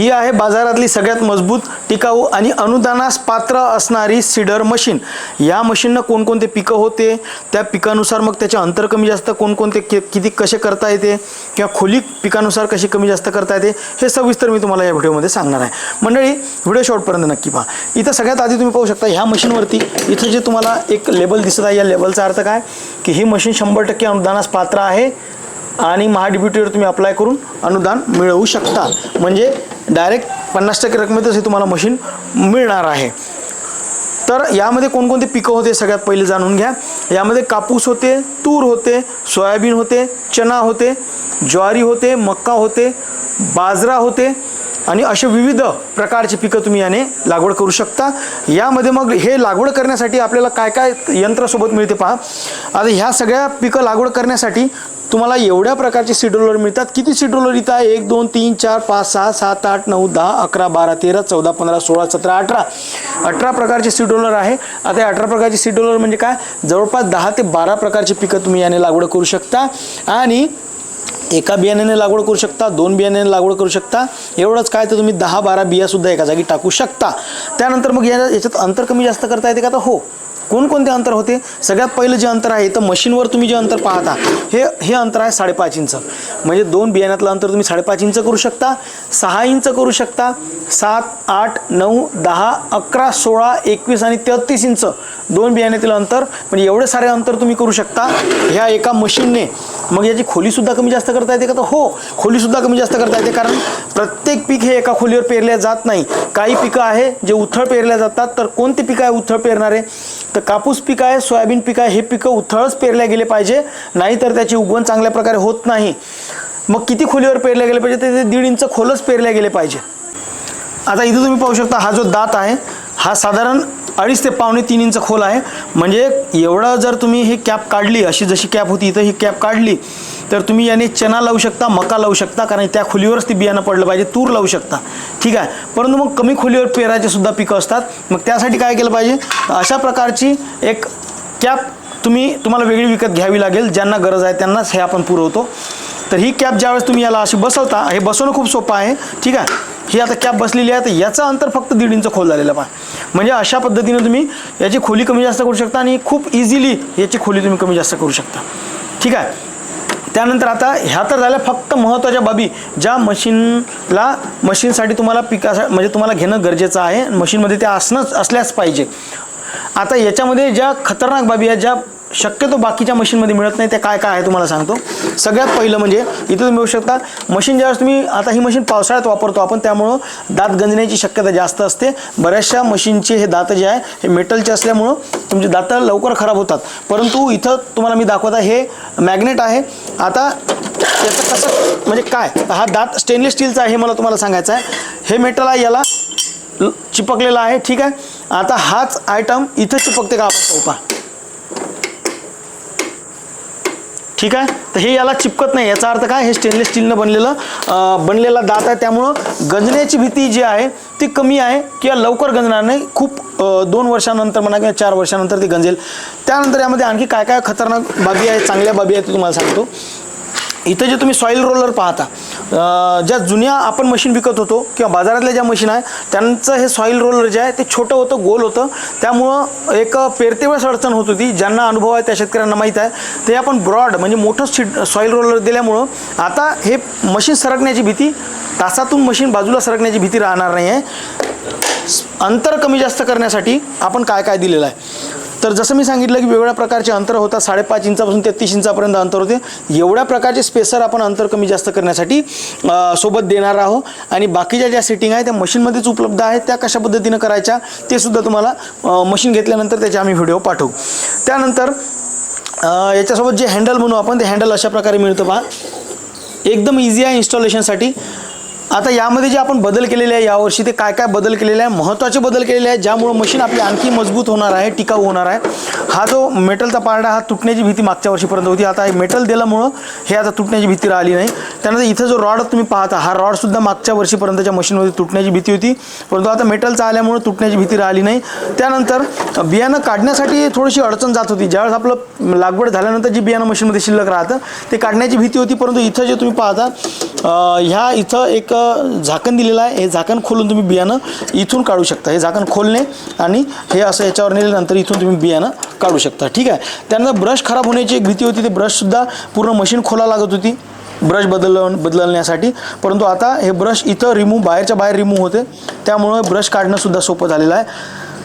ही आहे बाजारातली सगळ्यात मजबूत टिकाऊ आणि अनुदानास पात्र असणारी सीडर मशीन. या मशीननं कोणकोणते पिकं होते? त्या पिकानुसार मग त्याचे अंतर कमी जास्त कोणकोणते कि किती कसे करता येते? किंवा खोली पिकानुसार कशी कमी जास्त करता येते? हे सविस्तर मी तुम्हाला या व्हिडिओमध्ये सांगणार आहे. मंडळी व्हिडिओ शॉर्टपर्यंत नक्की पहा. इथं सगळ्यात आधी तुम्ही पाहू शकता ह्या मशीनवरती इथं जे तुम्हाला एक लेबल दिसत आहे या लेबलचा अर्थ काय? की ही मशीन शंभर टक्के अनुदानास पात्र आहे. आणि महाडीबीटीवर तुम्ही अप्लाय करून अनुदान मिळवू शकता. म्हणजे डायरेक्ट पन्नास टक्के रकमेतच हे तुम्हाला मशीन मिळणार आहे. तर यामध्ये कोणकोणते पिकं होते सगळ्यात पहिले जाणून घ्या. यामध्ये कापूस होते तूर होते सोयाबीन होते चना होते ज्वारी होते मक्का होते बाजरा होते आणि असे विविध प्रकारची पिकं तुम्ही याने लागवड करू शकता. यामध्ये मग हे लागवड करण्यासाठी आपल्याला काय काय यंत्रासोबत मिळते पहा. आता ह्या सगळ्या पिकं लागवड करण्यासाठी तुम्हाला एवढ्या प्रकारचे सीडरोलर मिळतात. किती सीडरोलर इथं आहे? एक दोन तीन चार पाच सहा सात आठ नऊ दहा अकरा बारा तेरा चौदा पंधरा सोळा सतरा अठरा. अठरा प्रकारचे सीडरोलर आहे. आता अठरा प्रकारचे सीडरोलर म्हणजे काय? जवळपास दहा ते बारा प्रकारची पिकं तुम्ही याने लागवड करू शकता. आणि एका बियाण्याने लागवड करू शकता दोन बियाण्याने लागवड करू शकता एवढंच काय तर तुम्ही दहा बारा बियासुद्धा एका जागी टाकू शकता. त्यानंतर मग या याच्यात अंतर कमी जास्त करता येते का? तर हो. कोणकोणते अंतर होते? सगळ्यात पहिलं जे अंतर आहे तर मशीनवर तुम्ही जे अंतर पाहता हे हे अंतर आहे साडेपाच इंच. म्हणजे दोन बियाण्यातलं अंतर तुम्ही साडेपाच इंच करू शकता सहा इंच करू शकता सात आठ नऊ दहा अकरा सोळा एकवीस आणि तेहतीस इंच दोन बियाण्यातील अंतर. म्हणजे एवढे सारे अंतर तुम्ही करू शकता ह्या एका मशीनने. मग याची खोलीसुद्धा कमी जास्त करता येते का? तर हो खोलीसुद्धा कमी जास्त करता येते कारण प्रत्येक पीक हे एका खोलीवर पेरल्या जात नाही. काही पिकं आहे जे उथळ पेरल्या जातात तर कोणते पिकं आहे उथळ पेरणारे? तर कापूस पीक आहे सोयाबीन पीक आहे हे पिकं उथळच पेरल्या गेले पाहिजे. नाहीतर त्याची उगवण चांगल्या प्रकारे होत नाही. मग किती खोलीवर पेरल्या गेले पाहिजे? तर ते दीड इंच खोलच पेरल्या गेले पाहिजे. आता इथं तुम्ही पाहू शकता हा जो दात आहे हा साधारण अडीच ते पावणे तीन इंच खोल आहे. म्हणजे एवढं जर तुम्ही ही कॅप काढली अशी जशी कॅप होती इथं ही कॅप काढली तर तुम्ही याने चना लावू शकता मका लावू शकता कारण त्या खोलीवरच ती बियाणं पडलं पाहिजे तूर लावू शकता. ठीक आहे? परंतु मग कमी खोलीवर पेराचे सुद्धा पिकं असतात. मग त्यासाठी काय केलं पाहिजे? अशा प्रकारची एक कॅप तुम्ही तुम्हाला वेगळी विकत घ्यावी लागेल ज्यांना गरज आहे त्यांनाच हे आपण पुरवतो. तर ही कॅप ज्यावेळेस तुम्ही याला अशी बसवता हे बसवणं खूप सोपं आहे. ठीक आहे? ही आता कॅप बसलेली आहे तर याचं अंतर फक्त दीड इंच खोल झालेलं पाहिजे म्हणजे अशा पद्धतीने तुम्ही याची खोली कमी जास्त करू शकता आणि खूप इझिली याची खोली तुम्ही कमी जास्त करू शकता. ठीक आहे? त्यानंतर आता ह्या तर झाल्या फक्त महत्त्वाच्या बाबी. ज्या मशीनला मशीनसाठी तुम्हाला पिका म्हणजे तुम्हाला घेणं गरजेचं आहे. मशीनमध्ये त्या असणंच असल्याच पाहिजे. आता याच्यामध्ये ज्या खतरनाक बाबी आहेत ज्या शक्यतो बाकीच्या मशीनमध्ये मिळत नाही ते काय काय आहे तुम्हाला सांगतो. सगळ्यात पहिलं म्हणजे इथे तुम्ही बघू शकता मशीन ज्यावेळेस तुम्ही आता ही मशीन पावसाळ्यात वापरतो आपण त्यामुळं दात गंजण्याची शक्यता जास्त असते. बऱ्याचशा मशीनचे हे दात जे आहे हे मेटलचे असल्यामुळं तुमचे दात लवकर खराब होतात. परंतु इथं तुम्हाला मी दाखवत आहे हे मॅग्नेट आहे. आता याचं कसं म्हणजे काय हा दात स्टेनलेस स्टीलचा आहे हे मला तुम्हाला सांगायचं आहे. हे मेटल आहे याला चिपकलेलं चिपकलेला आहे ठीक आहे. आता हाच आयटम इथं चिपकते का आपण पहा ठीक आहे? तर हे याला चिपकत नाही. याचा अर्थ काय? हे स्टेनलेस स्टीलनं बनलेलं बनलेला दात आहे. त्यामुळं गंजण्याची भीती जी आहे ती कमी आहे किंवा लवकर गंजणार नाही. खूप दोन वर्षानंतर म्हणा किंवा चार वर्षानंतर ती गंजेल. त्यानंतर यामध्ये आणखी काय काय खतरनाक बाबी आहेत? चांगल्या बाबी आहेत ते तुम्हाला सांगतो. इथं जे तुम्ही सॉईल रोलर पाहता ज्या जुन्या आपण मशीन विकत होतो किंवा बाजारातल्या ज्या मशीन आहे त्यांचं हे सॉईल रोलर जे आहे ते छोटं होतं गोल होतं. त्यामुळं एक पेरतेवेळेस अडचण होत होती. ज्यांना अनुभव आहे त्या शेतकऱ्यांना माहीत आहे. ते आपण ब्रॉड म्हणजे मोठं सीट सॉईल रोलर दिल्यामुळं आता हे मशीन सरकण्याची भीती तासातून मशीन बाजूला सरकण्याची भीती राहणार नाही आहे अंतर कमी जास्त करण्यासाठी आपण काय काय दिलेलं आहे? तर जसं मी सांगितलं की वेगवेगळ्या प्रकारचे अंतर होतात साडेपाच इंचापासून तेहतीस इंचापर्यंत अंतर होते. एवढ्या प्रकारचे स्पेसर आपण अंतर कमी जास्त करण्यासाठी सोबत देणार आहोत. आणि बाकीच्या ज्या सेटिंग आहे त्या मशीनमध्येच उपलब्ध आहेत त्या कशा पद्धतीनं करायच्या ते सुद्धा तुम्हाला मशीन घेतल्यानंतर त्याचे आम्ही व्हिडिओ पाठवू. त्यानंतर याच्यासोबत जे हँडल म्हणू आपण ते हँडल अशा प्रकारे मिळतं पहा. एकदम इझी आहे इन्स्टॉलेशनसाठी आता यामध्ये जे आपण बदल केलेले आहे यावर्षी ते काय काय बदल केलेले आहे महत्त्वाचे बदल केलेले आहे ज्यामुळं मशीन आपली आणखी मजबूत होणार आहे टिकाऊ होणार आहे. हा जो मेटलचा पारडा हा तुटण्याची भीती मागच्या वर्षीपर्यंत होती. आता हे मेटल दिल्यामुळं हे आता तुटण्याची भीती राहिली नाही. त्यानंतर इथं जो रॉड तुम्ही पाहता हा रॉडसुद्धा मागच्या वर्षीपर्यंतच्या मशीनमध्ये तुटण्याची भीती होती. परंतु आता मेटलचा आल्यामुळं तुटण्याची भीती राहिली नाही. त्यानंतर बियाणं काढण्यासाठी थोडीशी अडचण जात होती. ज्यावेळेस आपलं लागवड झाल्यानंतर जी बियाणं मशीनमध्ये शिल्लक राहतं ते काढण्याची भीती होती. परंतु इथं जे तुम्ही पाहता ह्या इथं एक झाकण दिलेलं आहे. हे झाकण खोलून तुम्ही बियाणं इथून काढू शकता. हे झाकण खोलणे आणि हे असं याच्यावर नेल्यानंतर इथून तुम्ही बियाणं काढू शकता. ठीक आहे? त्यानंतर ब्रश खराब होण्याची एक भीती होती. ते ब्रशसुद्धा पूर्ण मशीन खोला लागत होती. ब्रश बदल बदलण्यासाठी. परंतु आता हे ब्रश इथं रिमूव्ह बाहेरच्या बाहेर रिमूव्ह होते. त्यामुळं ब्रश काढणंसुद्धा सोपं झालेलं आहे.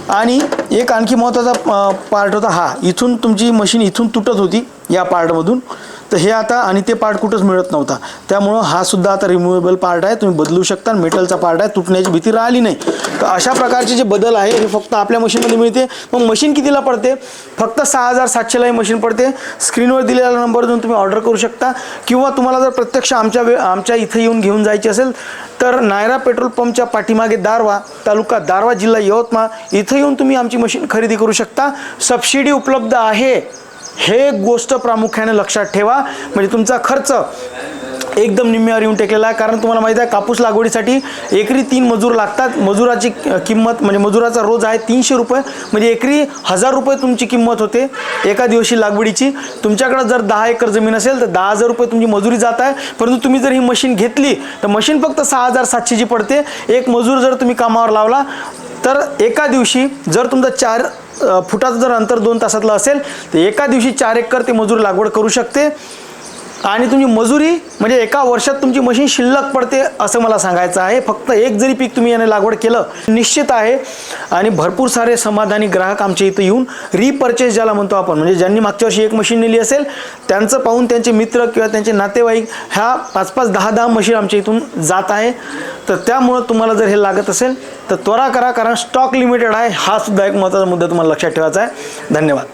आणि एक आणखी महत्त्वाचा पार्ट होता हा. इथून तुमची मशीन इथून तुटत होती या पार्टमधून तर हे आता आणि ते पार्ट कुठंच मिळत नव्हता. त्यामुळं हा सुद्धा आता रिमुवेबल पार्ट आहे. तुम्ही बदलू शकता. मेटलचा पार्ट आहे. तुटण्याची भीती राहिली नाही. तर अशा प्रकारचे जे बदल आहे हे फक्त आपल्या मशीनमध्ये मिळते. मग मशीन कितीला पडते? फक्त सहा हजार सातशेला ही मशीन पडते. स्क्रीनवर दिलेला नंबर देऊन तुम्ही ऑर्डर करू शकता. किंवा तुम्हाला जर प्रत्यक्ष आमच्या वे आमच्या इथं येऊन घेऊन जायची असेल तर नायरा पेट्रोल पंपच्या पाठीमागे दारवा तालुका दारवा जिल्हा यवतमाळ इथं येऊन तुम्ही आमची मशीन खरेदी करू शकता. सबसिडी उपलब्ध आहे. हे गोष्ट प्रामुख्याने लक्षात ठेवा. म्हणजे तुमचा खर्च एकदम निम्म्यावर येऊन टेकलेला आहे. कारण तुम्हाला माहिती आहे कापूस लागवडीसाठी एकरी तीन मजूर लागतात. मजुराची किंमत म्हणजे मजुराचा रोज आहे तीनशे रुपये. म्हणजे एकरी हजार रुपये तुमची किंमत होते एका दिवशी लागवडीची. तुमच्याकडं जर दहा एकर जमीन असेल तर दहा हजार रुपये तुमची मजुरी जात आहे. परंतु तुम्ही जर ही मशीन घेतली तर मशीन फक्त सहा हजार सातशेची पडते. एक मजूर जर तुम्ही कामावर लावला तर एका दिवशी जर तुमचं चार फुटाचं जर अंतर दोन तासातलं असेल तर एका दिवशी चार एकर ते मजूर लागवड करू शकते. आणि तुमची मजुरी म्हणजे एका वर्षात तुमची मशीन शिल्लक पडते असं मला सांगायचं आहे. फक्त एक जरी पीक तुम्ही याने लागवड केलं निश्चित आहे. आणि भरपूर सारे समाधानी ग्राहक आमच्या इथं येऊन रिपर्चेस ज्याला म्हणतो आपण म्हणजे ज्यांनी मागच्या वर्षी एक मशीन नेली असेल त्यांचं पाहून त्यांचे मित्र किंवा त्यांचे नातेवाईक ह्या पाच पाच दहा दहा मशीन आमच्या इथून जात आहे. तर त्यामुळं तुम्हाला जर हे लागत असेल तर त्वरा करा कारण स्टॉक लिमिटेड आहे. हा सुद्धा एक महत्त्वाचा मुद्दा तुम्हाला लक्षात ठेवायचा आहे. धन्यवाद.